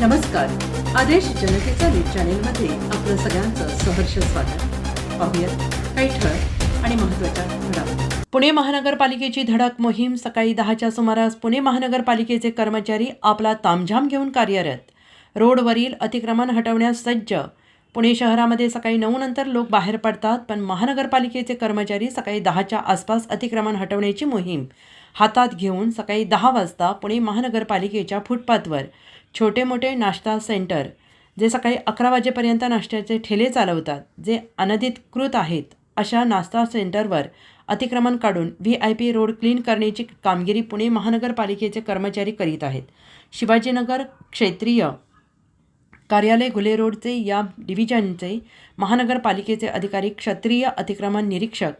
नमस्कार. आदेश जनतेचा न्यूज चॅनेलमध्ये आपलं सगळ्यांचं सहर्ष स्वागत. पाहूयात काही ठळक आणि महत्त्वाच्या घडामोडी. पुणे महानगरपालिकेची धडक मोहीम सकाळी दहाच्या सुमारास पुणे महानगरपालिकेचे कर्मचारी आपला तामझाम घेऊन कार्यरत. रोडवरील अतिक्रमण हटवण्यास सज्ज. पुणे शहरामध्ये सकाळी नऊ नंतर लोक बाहेर पडतात पण महानगरपालिकेचे कर्मचारी सकाळी दहाच्या आसपास अतिक्रमण हटवण्याची मोहीम हातात घेऊन सकाळी दहा वाजता पुणे महानगरपालिकेच्या फुटपाथवर छोटे मोठे नाश्ता सेंटर जे सकाळी अकरा वाजेपर्यंत नाश्त्याचे ठेले चालवतात जे अनधिकृत आहेत अशा नाश्ता सेंटरवर अतिक्रमण काढून V I P road clean करण्याची कामगिरी पुणे महानगरपालिकेचे कर्मचारी करीत आहेत. शिवाजीनगर क्षेत्रीय कार्यालय घुले रोडचे या डिव्हिजनचे महानगरपालिकेचे अधिकारी क्षत्रिय अतिक्रमण निरीक्षक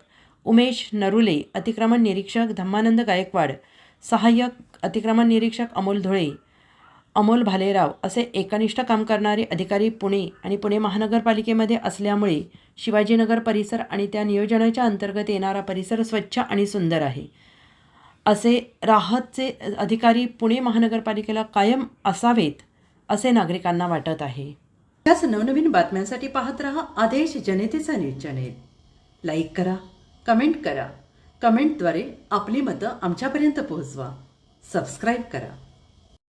उमेश नरुले अतिक्रमण निरीक्षक धम्मानंद गायकवाड सहाय्यक अतिक्रमण निरीक्षक अमोल धुळे अमोल भालेराव असे एकनिष्ठ काम करणारे अधिकारी पुणे आणि पुणे महानगरपालिकेमध्ये असल्यामुळे शिवाजीनगर परिसर आणि त्या नियोजनाच्या अंतर्गत येणारा परिसर स्वच्छ आणि सुंदर आहे. असे राहतचे अधिकारी पुणे महानगरपालिकेला कायम असावेत असे नागरिकांना वाटत आहे. त्याच नवनवीन बातम्यांसाठी पाहत रहा आदेश जनतेचा न्यूज चॅनेल लाईक करा कमेंट करा. कमेंटद्वारे आपली मतं आमच्यापर्यंत पोहोचवा. सबस्क्राईब करा.